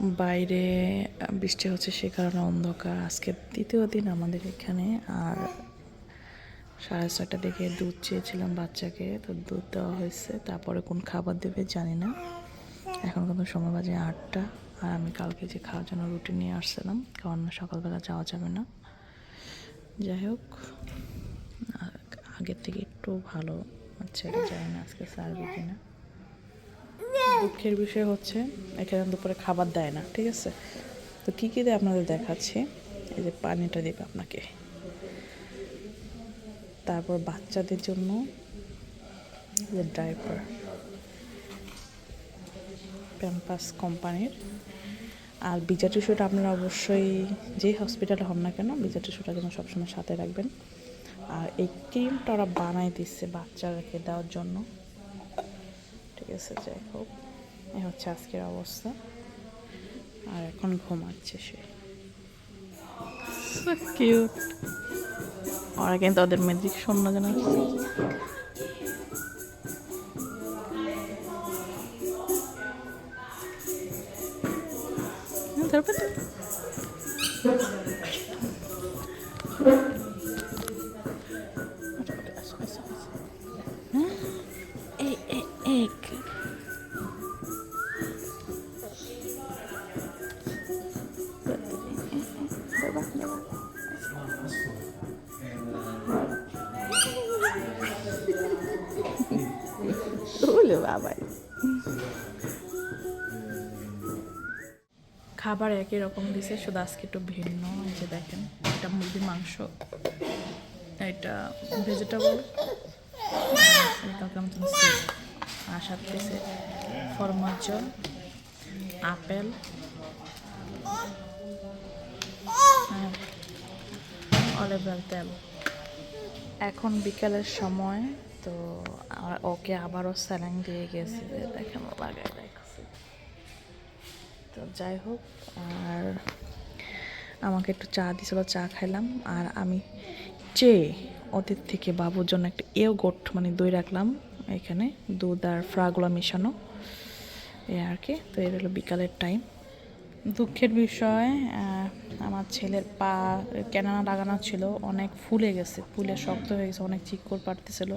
বাইরে বৃষ্টি হচ্ছে সে কারণে অন্ধকার। আজকে দ্বিতীয় দিন আমাদের এখানে, আর সাড়ে ছটা দিকে দুধ চেয়েছিলাম বাচ্চাকে, তো দুধ দেওয়া হয়েছে। তারপরে কোন খাবার দেবে জানি না। এখন কিন্তু সময় বাজে আটটা, আর আমি কালকে যে খাওয়ার জন্য রুটি নিয়ে আসছিলাম, কারণ সকালবেলা যাওয়া যাবে না। যাই হোক আগের থেকে একটু ভালো এটা জানি না আজকে সার্ভে কিনা। দুঃখের বিষয় হচ্ছে, এখানে দুপুরে খাবার দেয় না, ঠিক আছে? তো কী কী দেয় আপনাদের দেখাচ্ছি? এই যে পানিটা দেবে আপনাকে। তারপর বাচ্চাদের জন্য যে ডাইপার প্যাম্পাস কোম্পানির আর বিজা টিস্যুটা আপনারা অবশ্যই যে হসপিটালে হন না কেন বিজা টিস্যুটা যেন সবসময় সাথে রাখবেন। আর এই ক্রিমটা ওরা বানাই দিচ্ছে বাচ্চাদেরকে দেওয়ার জন্য। ঠিক আছে, যাই হোক। এই হচ্ছে আজকের অবস্থা। আর এখন ঘুমাচ্ছে সে। কিউট ওরা কিন্তু ওদের মেজিক শূন্য যেন ধরবে ওলে বাবাই। খাবার একই রকম দিছে, শুধু আজকে একটু ভিন্ন, এই যে দেখেন এটা মুরগির মাংস, এটা ভেজিটেবল এটা আর সাথে দিছে ফরমাজ আপেল আর অলিভ অয়েল তেল। এখন বিকালের সময় তো ওকে আবারও স্যালাইন দিয়ে গেছে দেখেন লাগাই রাখছে। তো যাই হোক আর আমাকে একটু চা দিয়েছিল চা খাইলাম। আর আমি চেয়ে ওদের থেকে বাবুর জন্য একটা এও গোট মানে দই রাখলাম এখানে দুধ আর ফ্রাগুলো মেশানো। এ আর কি তো এর হলো বিকালের টাইম দুঃখের বিষয় আমার ছেলের পা কেনানা লাগানো ছিল, অনেক ফুলে গেছে, ফুলে শক্ত হয়ে গেছে, অনেক চিক্কর পাড়তেছিল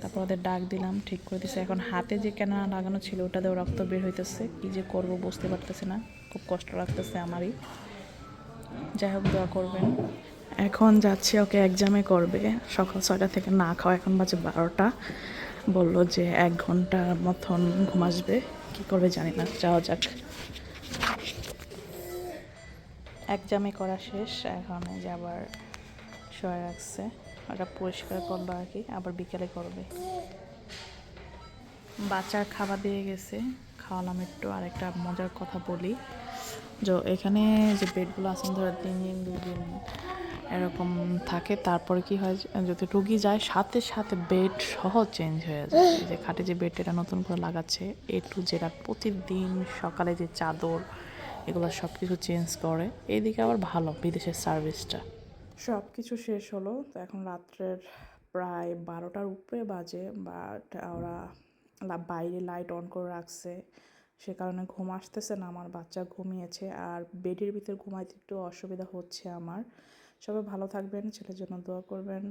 তারপর ওদের ডাক দিলাম, ঠিক করে দিছে। এখন হাতে যে কেনানা লাগানো ছিল ওটাতেও রক্ত বের হইতেছে। কি যে করব বুঝতে পারতেছে না, খুব কষ্ট লাগতেছে আমারই। যাই হোক, দোয়া করবেন। এখন যাচ্ছে, ওকে এক্সামে করবে। সকাল ছয়টা থেকে না খাওয়া, এখন বাজে বারোটা। বলল যে এক ঘণ্টার মতন ঘুম আসবে। কী করবে জানি না, যাওয়া যাক। এক্সামে করা শেষ, এখন যে আবার রাখছে ওটা পরিষ্কার করল আর কি, আবার বিকেলে করবে। বাচ্চার খাবার দিয়ে গেছে, খাওয়ালাম একটু আর একটা মজার কথা বলি। যে, এখানে যে বেডগুলো আছেন ধরো তিন দিন, দুই দিন এরকম থাকে, তারপরে কি হয়, যদি রুগী যায়, সাথে সাথে বেড সহ চেঞ্জ হয়ে যায়। যে খাটে যে বেড এটা নতুন করে লাগাচ্ছে, এ টু যেটা প্রতিদিন সকালে যে চাদর এগুলো সব কিছু চেঞ্জ করে। এইদিকে আবার ভালো, বিদেশের সার্ভিসটা সব কিছু শেষ হলো, তো এখন রাত্রের প্রায় বারোটার উপরে বাজে বাট ওরা বাইরে লাইট অন করে রাখছে। সে কারণে ঘুম আসতেছে না, আমার বাচ্চা ঘুমিয়েছে, আর বেডের ভিতর ঘুমাইতে একটু অসুবিধা হচ্ছে আমার। সবাই ভালো থাকবেন, ছেলের জন্য দোয়া করবেন।